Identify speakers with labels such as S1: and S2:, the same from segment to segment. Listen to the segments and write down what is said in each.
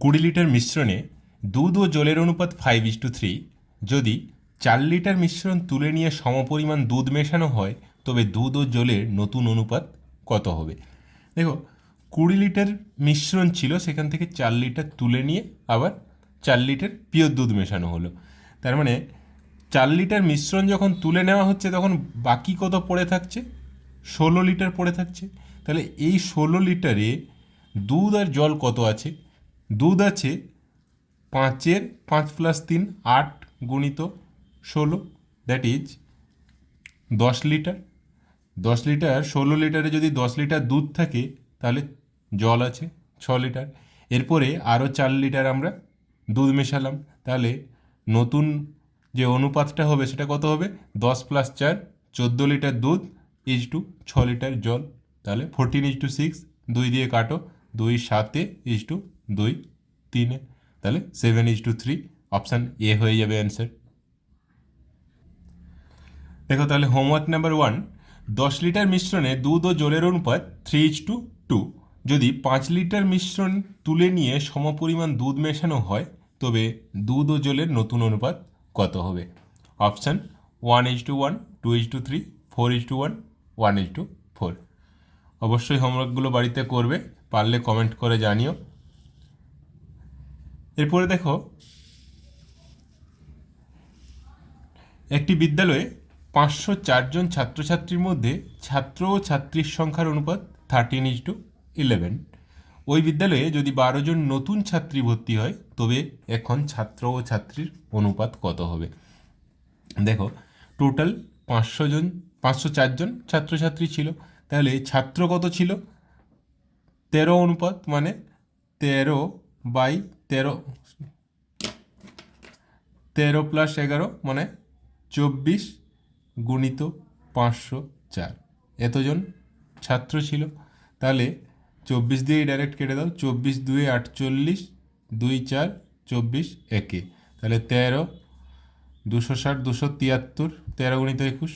S1: কুড়ি লিটার মিশ্রণে দুধ ও জলের অনুপাত ফাইভ ইস টু থ্রি যদি চার লিটার মিশ্রণ তুলে নিয়ে সমপরিমাণ দুধ মেশানো হয়, তবে দুধ ও জলের নতুন অনুপাত কত হবে? দেখো, কুড়ি লিটার মিশ্রণ ছিল, সেখান থেকে চার লিটার তুলে নিয়ে আবার চার লিটার পিওর দুধ মেশানো হলো। তার মানে চার লিটার মিশ্রণ যখন তুলে নেওয়া হচ্ছে, তখন বাকি কত পড়ে থাকছে? ষোলো লিটার পড়ে থাকছে। তাহলে এই ষোলো লিটারে দুধ আর জল কত আছে? দুধ আছে পাঁচের পাঁচ প্লাস তিন, আট গুণিত ষোলো দ্যাট ইজ দশ লিটার দশ লিটার ষোলো লিটারে যদি দশ লিটার দুধ থাকে, তাহলে জল আছে ছ লিটার এরপরে আরও চার লিটার আমরা দুধ মেশালাম। তাহলে নতুন যে অনুপাতটা হবে, সেটা কত হবে? দশ প্লাস চার, চোদ্দ লিটার দুধ ইজ টু ছ লিটার জল। তাহলে ফোরটিন ইজ টু সিক্স দুই দিয়ে কাটো, দুই সাতে ইজ টু দুই, তিনে। তাহলে seven is to three option A হয়ে যাবে অ্যান্সার দেখো তাহলে হোমওয়ার্ক নাম্বার ওয়ান দশ লিটার মিশ্রণে দুধ ও জলের অনুপাত থ্রি ইজ টু টু যদি পাঁচ লিটার মিশ্রণ তুলে নিয়ে সমপরিমাণ দুধ মেশানো হয়, তবে দুধ ও জলের নতুন অনুপাত কত হবে? Option one is to one two is to three four is to one one is to four অবশ্যই হোমওয়ার্কগুলো বাড়িতে করবে, পারলে কমেন্ট করে জানিও। এরপরে দেখো, একটি বিদ্যালয়ে পাঁচশো চারজন ছাত্রছাত্রীর মধ্যে ছাত্র ও ছাত্রীর সংখ্যার অনুপাত থার্টিন ইজ টু ইলেভেন ওই বিদ্যালয়ে যদি বারো জন নতুন ছাত্রী ভর্তি হয়, তবে এখন ছাত্র ও ছাত্রীর অনুপাত কত হবে? দেখো টোটাল পাঁচশো জন, পাঁচশো চারজন ছাত্রছাত্রী ছিল। তাহলে ছাত্র কত ছিল? তেরো অনুপাত মানে তেরো বাই তেরো তেরো প্লাস এগারো মানে চব্বিশ গুণিত পাঁচশো চার। এতজন ছাত্র ছিল। তাহলে চব্বিশ দিয়ে ডাইরেক্ট কেটে দাও। চব্বিশ দুই আটচল্লিশ, দুই চার, চব্বিশ একে। তাহলে তেরো, দুশো ষাট, দুশো তিয়াত্তর, তেরো গুণিত একুশ।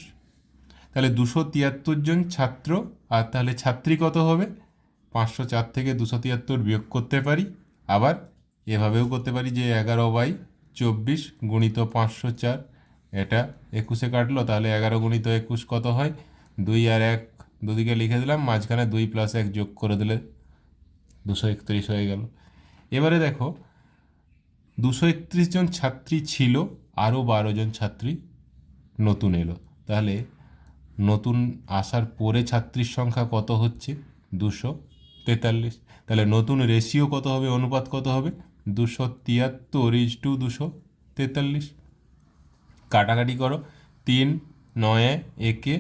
S1: তাহলে দুশো তিয়াত্তর জন ছাত্র, আর তাহলে ছাত্রী কত হবে? পাঁচশো চার থেকে দুশো তিয়াত্তর বিয়োগ করতে পারি। আবার এভাবেও করতে পারি যে এগারো বাই চব্বিশ গুণিত পাঁচশো চার। এটা একুশে কাটলো, তাহলে এগারো গুণিত একুশ কত হয়? দুই আর এক, দুদিকে লিখে দিলাম, মাঝখানে দুই প্লাস এক যোগ করে দিলে দুশো একত্রিশ হয়ে গেল। এবারে দেখো, দুশো একত্রিশ জন ছাত্রী ছিল আরও বারো জন ছাত্রী নতুন এলো। তাহলে নতুন আসার পরে ছাত্রীর সংখ্যা কত হচ্ছে? দুশো তেতাল্লিশ। তাহলে নতুন রেশিও কত হবে? অনুপাত কত হবে? দুশো তিয়াত্তর ইজ টু দুশো তেতাল্লিশ। কাটাকাটি করো। তিন নয়ে একে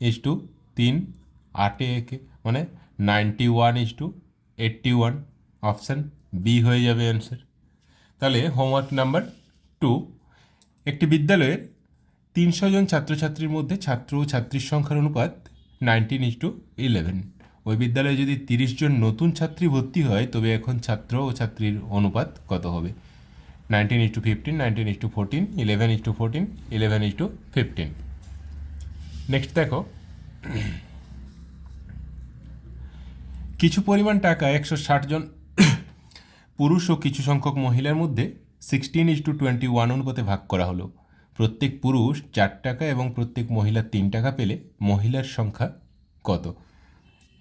S1: ইজ টু তিন আটে একে মানে ninety one is to eighty one option B হয়ে যাবে অ্যান্সার তাহলে হোমওয়ার্ক নাম্বার টু একটি বিদ্যালয়ের তিনশো জন ছাত্রছাত্রীর মধ্যে ছাত্র ও ছাত্রীর সংখ্যার অনুপাত নাইনটিন ইজ টু ইলেভেন ওই বিদ্যালয়ে যদি তিরিশ জন নতুন ছাত্রী ভর্তি হয়, তবে এখন ছাত্র ও ছাত্রীর অনুপাত কত হবে? Nineteen is to fifteen, nineteen is to fourteen, eleven is to fourteen, eleven is to fifteen. Next দেখো। কিছু পরিমাণ টাকা একশো ষাট জন পুরুষ ও কিছু সংখ্যক মহিলার মধ্যে sixteen is to twenty one অনুপাতে ভাগ করা হলো। প্রত্যেক পুরুষ চার টাকা এবং প্রত্যেক মহিলা তিন টাকা পেলে মহিলার সংখ্যা কত?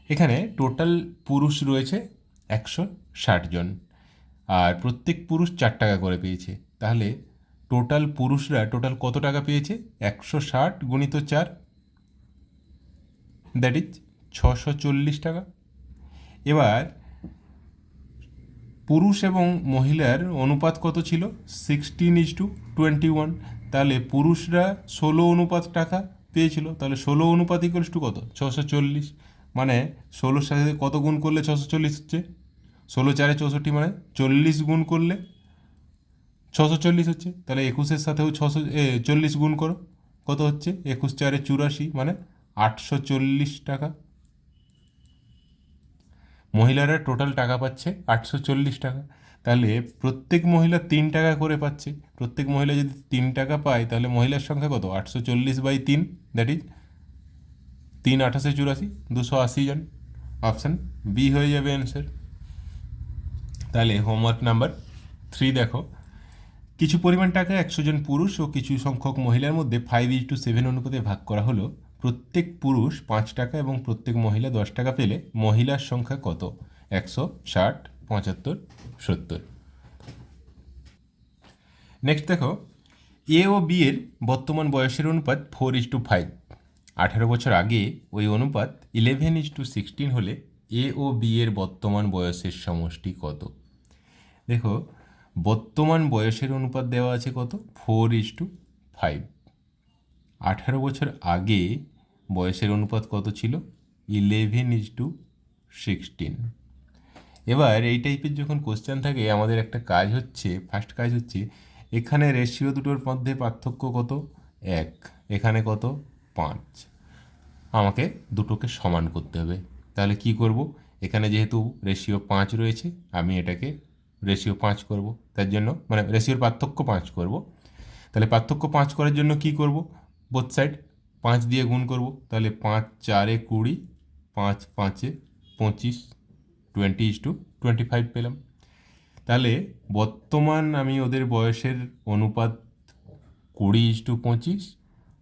S1: এখানে টোটাল পুরুষ রয়েছে একশো ষাট জন। আর প্রত্যেক পুরুষ চার টাকা করে পেয়েছে। তাহলে টোটাল পুরুষরা টোটাল কত টাকা পেয়েছে? একশো ষাট গুণিত চার দ্যাট ইজ ছশো চল্লিশ টাকা। এবার পুরুষ এবং মহিলার অনুপাত কত ছিল? Sixteen is to twenty one তাহলে পুরুষরা ষোলো অনুপাত টাকা পেয়েছিল। তাহলে ষোলো অনুপাত ইকুয়ালস টু কত? ছশো চল্লিশ। মানে ষোলোর সাথে কত গুণ করলে ছশো চল্লিশ হচ্ছে? ষোলো চারে চৌষট্টি মানে চল্লিশ গুণ করলে ছশো চল্লিশ হচ্ছে? তাহলে একুশের সাথেও ছশো চল্লিশ গুণ করো। কত হচ্ছে? একুশ চারে চুরাশি মানে আটশো চল্লিশ টাকা। মহিলারা টোটাল টাকা পাচ্ছে আটশো চল্লিশ টাকা। তাহলে প্রত্যেক মহিলা তিন টাকা করে পাচ্ছে। প্রত্যেক মহিলা যদি তিন টাকা পায়, তাহলে মহিলার সংখ্যা কত? আটশো চল্লিশ বাই তিন দ্যাট ইজ তিন আঠাশে চুরাশি, দুশো আশি জন। অপশান বি হয়ে যাবে অ্যান্সার তাহলে হোমওয়ার্ক নাম্বার থ্রি দেখো। কিছু পরিমাণ টাকা একশো জন পুরুষ ও কিছু সংখ্যক মহিলার মধ্যে ফাইভ ইজ টু সেভেন অনুপাতে ভাগ করা হলো। প্রত্যেক পুরুষ পাঁচ টাকা এবং প্রত্যেক মহিলা দশ টাকা পেলে মহিলার সংখ্যা কত? একশো ষাট, পঁচাত্তর, সত্তর। নেক্সট দেখো এ ও বি এর বর্তমান বয়সের অনুপাত ফোর ইজ টু ফাইভ আঠারো বছর আগে ওই অনুপাত ইলেভেন ইজ টু সিক্সটিন হলে এ ও বি এর বর্তমান বয়সের সমষ্টি কত? দেখো, বর্তমান বয়সের অনুপাত দেওয়া আছে কত? ফোর ইজ টু ফাইভ আঠারো বছর আগে বয়সের অনুপাত কত ছিল? ইলেভেন ইজ টু সিক্সটিন এবার এই টাইপের যখন কোশ্চেন থাকে, আমাদের একটা কাজ হচ্ছে ফার্স্ট কাজ হচ্ছে, এখানে রেশিও দুটোর মধ্যে পার্থক্য কত? এক। এখানে কত? পাঁচ আমাকে দুটোকে সমান করতে হবে। তাহলে কি করব? এখানে যেহেতু রেশিও পাঁচ রয়েছে, আমি এটাকে রেশিও পাঁচ করব। তার জন্য মানে রেশিওর পার্থক্য পাঁচ করব। তাহলে পার্থক্য পাঁচ করার জন্য কি করব? বোথ সাইড পাঁচ দিয়ে গুণ করব। তাহলে পাঁচ, চারে কুড়ি, পাঁচ, পাঁচে পঁচিশ twenty is to twenty five পেলাম। তাহলে বর্তমান আমি ওদের বয়সের অনুপাত কুড়ি ইস টু পঁচিশ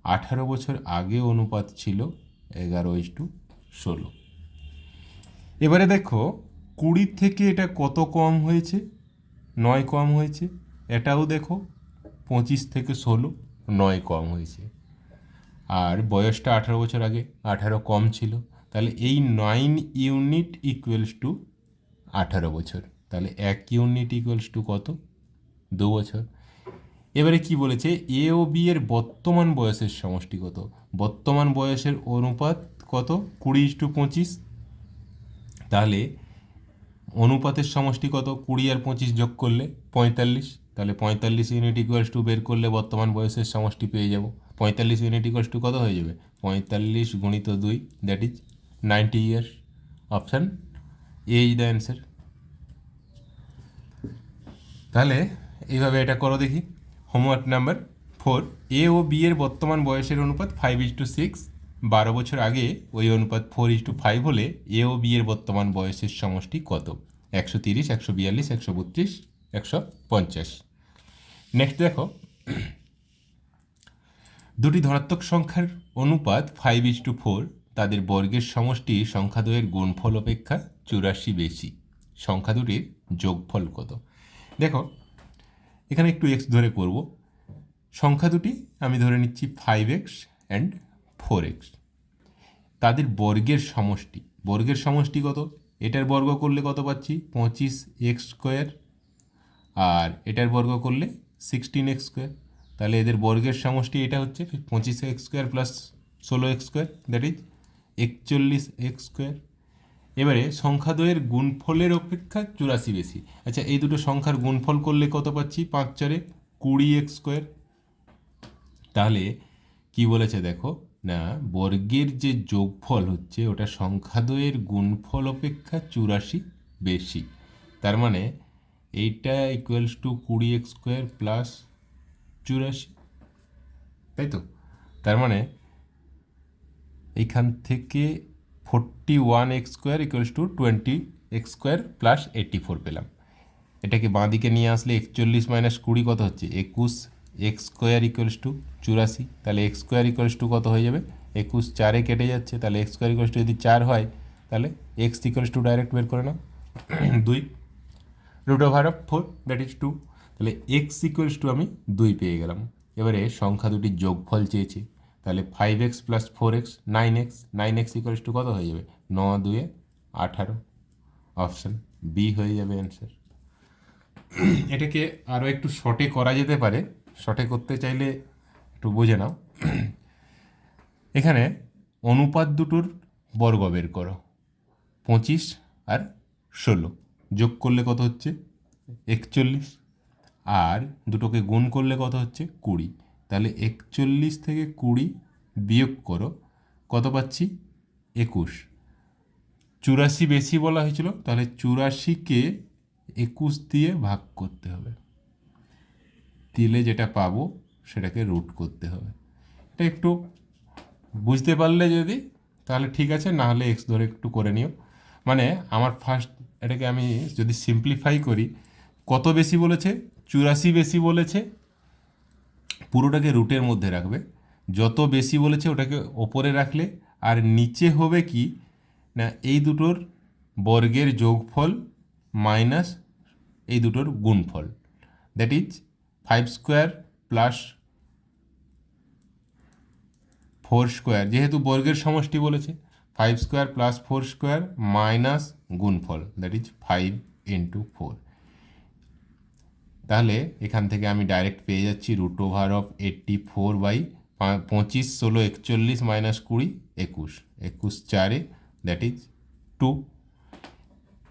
S1: আঠারো বছর আগে অনুপাত ছিল এগারো ইস টু ষোলো। এবারে দেখো, কুড়ির থেকে এটা কত কম হয়েছে? নয় কম হয়েছে। এটাও দেখো, পঁচিশ থেকে ষোলো, নয় কম হয়েছে। আর বয়সটা আঠারো বছর আগে আঠারো কম ছিল। তাহলে এই নাইন ইউনিট ইকুয়ালস টু আঠারো বছর। তাহলে এক ইউনিট ইকুয়ালস টু কত? দু বছর। এবারে কি বলেছে? এ ও বি এর বর্তমান বয়সের সমষ্টি কত? বর্তমান বয়সের অনুপাত কত? কুড়ি টু পঁচিশ। তাহলে অনুপাতের সমষ্টি কত? কুড়ি আর পঁচিশ যোগ করলে পঁয়তাল্লিশ। তাহলে পঁয়তাল্লিশ ইউনিট ইকুয়ালস টু বের করলে বর্তমান বয়সের সমষ্টি পেয়ে যাব। পঁয়তাল্লিশ ইউনিট ইকুয়ালস টু কত হয়ে যাবে? পঁয়তাল্লিশ গুণিত দুই that is ninety years option A is the answer তাহলে এইভাবে এটা করো দেখি। হোমওয়ার্ক নাম্বার ফোর এ ও বি এর বর্তমান বয়সের অনুপাত ফাইভ ইজ টু সিক্স বারো বছর আগে ওই অনুপাত ফোর ইজ টু ফাইভ হলে এ ও বি এর বর্তমান বয়সের সমষ্টি কত? একশো তিরিশ, একশো বিয়াল্লিশ, একশো বত্রিশ, একশো পঞ্চাশ। নেক্সট দেখো। দুটি ধনাত্মক সংখ্যার অনুপাত ফাইভ ইজ টু ফোর তাদের বর্গের সমষ্টি সংখ্যাদ্বয়ের গুণফল অপেক্ষা চুরাশি বেশি। সংখ্যা দুটির যোগফল কত? দেখো এখানে একটু এক্স ধরে করব। সংখ্যা দুটি আমি ধরে নিচ্ছি five x and four x তাদের বর্গের সমষ্টি। বর্গের সমষ্টি কত? এটার বর্গ করলে কত পাচ্ছি? পঁচিশ এক্স স্কোয়ার আর এটার বর্গ করলে সিক্সটিন এক্স স্কোয়ার তাহলে এদের বর্গের সমষ্টি এটা হচ্ছে পঁচিশ এক্স স্কোয়ার প্লাস ষোলো এক্স স্কোয়ার দ্যাট ইজ একচল্লিশ এক্স স্কোয়ার এবারে সংখ্যা সংখ্যাদ্বয়ের গুণফলের অপেক্ষা চুরাশি বেশি। আচ্ছা এই দুটো সংখ্যার গুণফল করলে কত পাচ্ছি? পাঁচ চারে কুড়ি এক্স স্কোয়ার। তাহলে কি বলেছে দেখো? না, বর্গের যে যোগফল হচ্ছে, ওটা সংখ্যা সংখ্যাদ্বয়ের গুণফল অপেক্ষা চুরাশি বেশি। তার মানে এইটা ইকুয়ালস টু কুড়ি এক্স স্কোয়ার প্লাস চুরাশি। তাই তো? তার মানে এইখান থেকে forty one x square equals to twenty x square plus eighty four পেলাম। এটাকে বাঁ দিকে নিয়ে আসলে একচল্লিশ মাইনাস কুড়ি কত হচ্ছে? একুশ এক্স স্কোয়ার ইকুয়ালস টু চুরাশি। তাহলে এক্স স্কোয়ার ইকুয়ালস টু কত হয়ে যাবে? একুশ চারে কেটে যাচ্ছে। তাহলে এক্স স্কোয়ার ইকুয়ালস টু যদি চার হয়, তাহলে এক্স ইকুয়ালস টু ডাইরেক্ট বের করে নাও। দুই। Root over of four that is two তাহলে এক্স ইকুয়ালস টু আমি দুই পেয়ে গেলাম। এবারে সংখ্যা দুটির যোগফল চেয়েছি। তাহলে five x plus four x nine x nine x equals to কত হয়ে যাবে? ন দুয়ে আঠারো। অপশান বি হয়ে যাবে অ্যান্সার এটাকে আরও একটু শর্টে করা যেতে পারে। শর্টে করতে চাইলে একটু বুঝে নাও। এখানে অনুপাত দুটোর বর্গ বের করো। পঁচিশ আর ষোলো। যোগ করলে কত হচ্ছে? একচল্লিশ। আর দুটোকে গুণ করলে কত হচ্ছে? কুড়ি। তাহলে একচল্লিশ থেকে কুড়ি বিয়োগ করো। কত পাচ্ছি? একুশ। চুরাশি বেশি বলা হয়েছিল, তাহলে চুরাশিকে একুশ দিয়ে ভাগ করতে হবে। দিলে যেটা পাবো, সেটাকে রুট করতে হবে। এটা একটু বুঝতে পারলে যদি, তাহলে ঠিক আছে, না হলে এক্স ধরে একটু করে নিও। মানে আমার ফার্স্ট এটাকে আমি যদি সিম্পলিফাই করি, কত বেশি বলেছে? চুরাশি বেশি বলেছে পুরোটাকে রুটের মধ্যে রাখবে। যত বেশি বলেছে ওটাকে ওপরে রাখলে, আর নিচে হবে কি, না, এই দুটোর বর্গের যোগফল মাইনাস এই দুটোর গুণফল। That is five square plus four square যেহেতু বর্গের সমষ্টি বলেছে five square plus four square minus গুণফল। That is five into four তাহলে এখান থেকে আমি ডাইরেক্ট পেয়ে যাচ্ছি root over of eighty four by পঁচিশ, ষোলো, একচল্লিশ মাইনাস কুড়ি, একুশ। একুশ চারে দ্যাট ইজ টু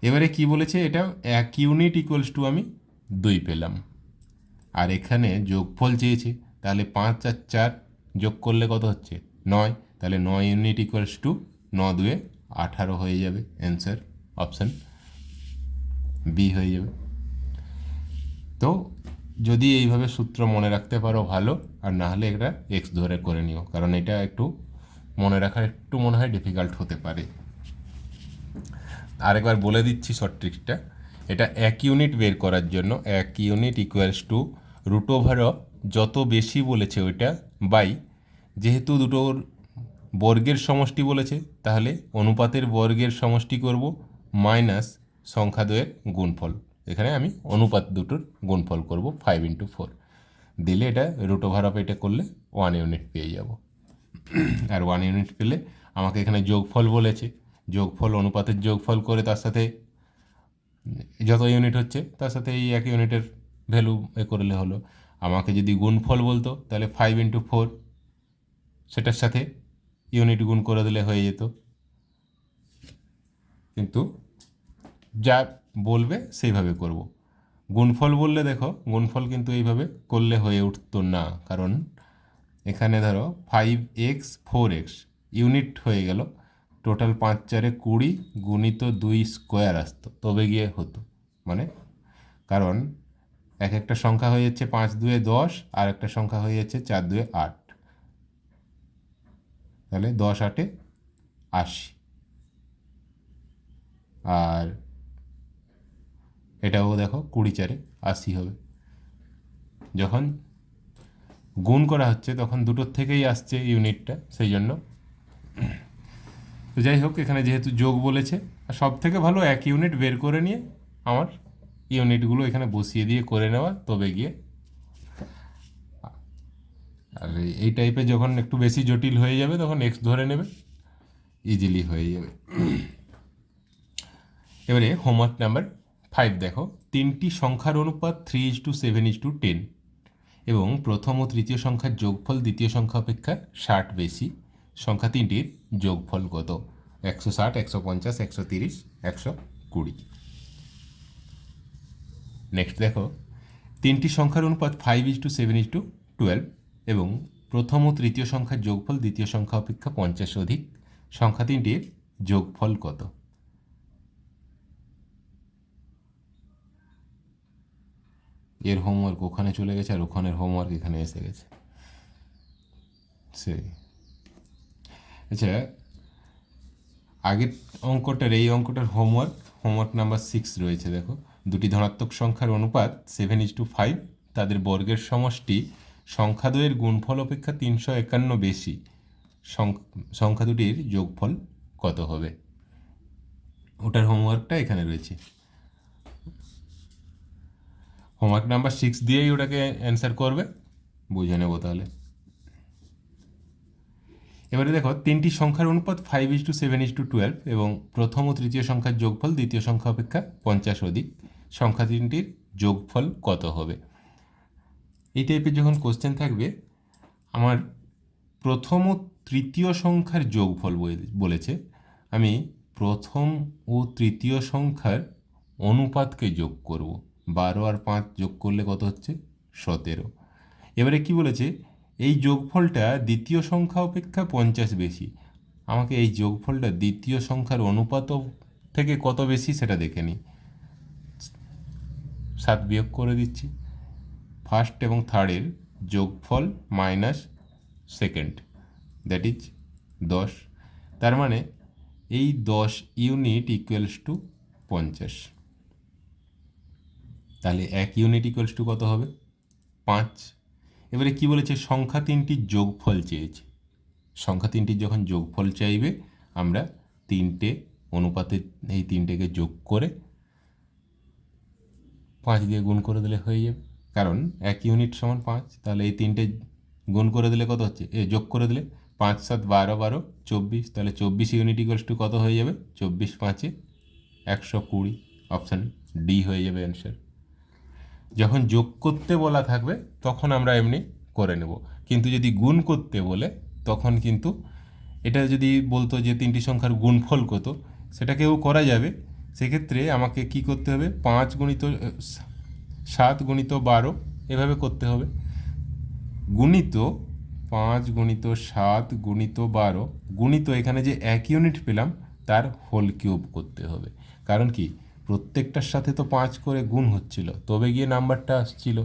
S1: এবারে কি বলেছে এটা? এক ইউনিট ইকুয়ালস টু আমি দুই পেলাম। আর এখানে যোগফল চেয়েছে, তাহলে পাঁচ আর চার যোগ করলে কত হচ্ছে? নয়। তাহলে নয় ইউনিট ইকুয়ালস টু ন দুয়ে আঠারো হয়ে যাবে। অ্যান্সার অপশান বি হয়ে যাবে। তো যদি এইভাবে সূত্র মনে রাখতে পারো ভালো, আর না হলে এটা এক্স ধরে করে নিও, কারণ এটা একটু মনে রাখা একটু মনে হয় ডিফিকাল্ট হতে পারে। আরেকবার বলে দিচ্ছি শর্ট ট্রিকটা এটা এক ইউনিট বের করার জন্য এক unit equals to root over যত বেশি বলেছে ওইটা বাই যেহেতু দুটোর বর্গের সমষ্টি বলেছে, তাহলে অনুপাতের বর্গের সমষ্টি করব মাইনাস সংখ্যা দ্বয়ের গুণফল। এখানে আমি অনুপাত দুটোর গুণফল করব ফাইভ ইন্টু ফোর দিলে এটা রুট ওভার অফ এটা করলে ওয়ান ইউনিট পেয়ে যাব। আর ওয়ান ইউনিট পেলে আমাকে এখানে যোগফল বলেছে। যোগফল, অনুপাতের যোগফল করে তার সাথে যত ইউনিট হচ্ছে, তার সাথে এই এক ইউনিটের ভ্যালু এ করলে হলো। আমাকে যদি গুণফল বলতো, তাহলে ফাইভ ইন্টু ফোর সেটার সাথে ইউনিট গুণ করে দিলে হয়ে যেত। কিন্তু যা বলবে, সেইভাবে করব। গুণফল বললে দেখো, গুণফল কিন্তু এইভাবে করলে হয়ে উঠতো না। কারণ এখানে ধরো five x four x unit হয়ে গেল। টোটাল পাঁচ চারে কুড়ি গুণিত দুই স্কোয়ার আসতো। তবে গিয়ে হতো। মানে কারণ এক একটা সংখ্যা হয়ে যাচ্ছে পাঁচ দুয়ে দশ, আর একটা সংখ্যা হয়ে যাচ্ছে চার দুয়ে আট। তাহলে দশ আটে আশি। আর এটাও দেখো কুড়ি চারে আশি হবে। যখন গুণ করা হচ্ছে, তখন দুটোর থেকেই আসছে ইউনিটটা, সেই জন্য। তো যাই হোক, এখানে যেহেতু যোগ বলেছে, আর সব থেকে ভালো এক ইউনিট বের করে নিয়ে আমার ইউনিটগুলো এখানে বসিয়ে দিয়ে করে নেওয়া, তবে গিয়ে। আর এই টাইপের যখন একটু বেশি জটিল হয়ে যাবে, তখন এক্স ধরে নেবে ইজিলি হয়ে যাবে। এবারে হোমওয়ার্ক নাম্বার ফাইভ দেখো। তিনটি সংখ্যার অনুপাত three is to seven is to ten এবং প্রথম ও তৃতীয় সংখ্যার যোগফল দ্বিতীয় সংখ্যা অপেক্ষা ষাট বেশি। সংখ্যা তিনটির যোগফল কত? একশো ষাট, একশো পঞ্চাশ, একশো তিরিশ, একশো কুড়ি। নেক্সট দেখো। তিনটি সংখ্যার অনুপাত five is to seven is to twelve এবং প্রথম ও তৃতীয় সংখ্যার যোগফল দ্বিতীয় সংখ্যা অপেক্ষা পঞ্চাশ অধিক। সংখ্যা তিনটির যোগফল কত? এর হোমওয়ার্ক ওখানে চলে গেছে আর ওখানের হোমওয়ার্ক এখানে এসে গেছে। সেই। আচ্ছা আগের অঙ্কটার, এই অঙ্কটার হোমওয়ার্ক হোমওয়ার্ক নাম্বার সিক্স রয়েছে, দেখো। দুটি ধনাত্মক সংখ্যার অনুপাত সেভেন ইজ টু ফাইভ তাদের বর্গের সমষ্টি সংখ্যাদ্বয়ের গুণফল অপেক্ষা তিনশো একান্ন বেশি। সংখ্যা দুটির যোগফল কত হবে? ওটার হোমওয়ার্কটা এখানে রয়েছে। হোমওয়ার্ক নাম্বার সিক্স দিয়েই ওটাকে অ্যান্সার করবে। বুঝে নেব তাহলে। এবারে দেখো, তিনটি সংখ্যার অনুপাত five is to seven is to twelve এবং প্রথম ও তৃতীয় সংখ্যার যোগফল দ্বিতীয় সংখ্যা অপেক্ষা পঞ্চাশ অধিক। সংখ্যা তিনটির যোগফল কত হবে? এই টাইপের যখন কোশ্চেন থাকবে, আমার প্রথম ও তৃতীয় সংখ্যার যোগফল বলেছে, আমি প্রথম ও তৃতীয় সংখ্যার অনুপাতকে যোগ করব। বারো আর পাঁচ যোগ করলে কত হচ্ছে? সতেরো। এবারে কি বলেছে? এই যোগফলটা দ্বিতীয় সংখ্যা অপেক্ষা পঞ্চাশ বেশি। আমাকে এই যোগফলটা দ্বিতীয় সংখ্যার অনুপাত থেকে কত বেশি সেটা দেখে নিই। সাত বিয়োগ করে দিচ্ছি। ফার্স্ট এবং থার্ডের যোগফল মাইনাস সেকেন্ড। দ্যাট ইজ দশ। তার মানে এই দশ ইউনিট ইকুয়ালস টু পঞ্চাশ। তাহলে এক ইউনিট ইকুয়ালস টু কত হবে? পাঁচ। এবারে কি বলেছে? সংখ্যা তিনটির যোগফল চেয়েছে। সংখ্যা তিনটির যখন যোগফল চাইবে, আমরা তিনটে অনুপাতে এই তিনটেকে যোগ করে পাঁচ দিয়ে গুণ করে দিলে হয়ে যাবে। কারণ এক ইউনিট সমান পাঁচ, তাহলে এই তিনটে গুণ করে দিলে কত হচ্ছে? এ, যোগ করে দিলে পাঁচ, সাত, বারো বারো, চব্বিশ, তাহলে চব্বিশ ইউনিট ইকুয়ালস টু কত হয়ে যাবে? চব্বিশ পাঁচে একশো কুড়ি। অপশান ডি হয়ে যাবে অ্যান্সার যখন যোগ করতে বলা থাকবে, তখন আমরা এমনি করে নেব। কিন্তু যদি গুণ করতে বলে, তখন কিন্তু এটা যদি বলতো যে তিনটি সংখ্যার গুণফল কত, সেটাকেও করা যাবে। সেক্ষেত্রে আমাকে কি করতে হবে? পাঁচ গুণিত সাত গুণিত বারো, এভাবে করতে হবে। গুণিত পাঁচ গুণিত সাত গুণিত বারো, গুণিত এখানে যে এক ইউনিট পেলাম, তার হোল কিউব করতে হবে। কারণ কি? প্রত্যেকটার সাথে তো পাঁচ করে গুণ হচ্ছিল। তবে গিয়ে নাম্বারটা আসছিল।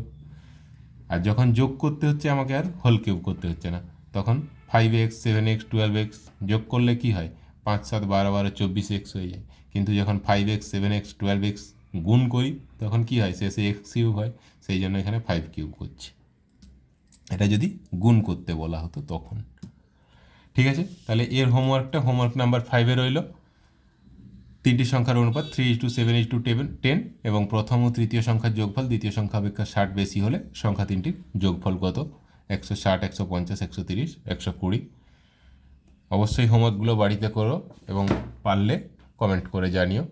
S1: আর যখন যোগ করতে হচ্ছে, আমাকে আর হোল কিউব করতে হচ্ছে না। তখন five x seven x twelve x যোগ করলে কি হয়? পাঁচ, সাত, বারো বারো, চব্বিশ এক্স হয়ে যায়। কিন্তু যখন five x seven x twelve x গুণ করি, তখন কি হয়? শেষে এক্স কিউব হয়। সেই জন্য এখানে ফাইভ কিউব করছি। এটা যদি গুণ করতে বলা হতো তখন। ঠিক আছে? তাহলে এর হোমওয়ার্কটা হোমওয়ার্ক নাম্বার ফাইভে রইল। তিনটি সংখ্যার অনুপাত three is to seven is to টেভেন ten এবং প্রথম ও তৃতীয় সংখ্যার যোগফল দ্বিতীয় সংখ্যা অপেক্ষা ষাট বেশি হলে সংখ্যা তিনটির যোগফল কত? একশো ষাট, একশো পঞ্চাশ, একশো তিরিশ, একশো কুড়ি। অবশ্যই হোমওয়ার্কগুলো বাড়িতে করো এবং পারলে কমেন্ট করে জানিও।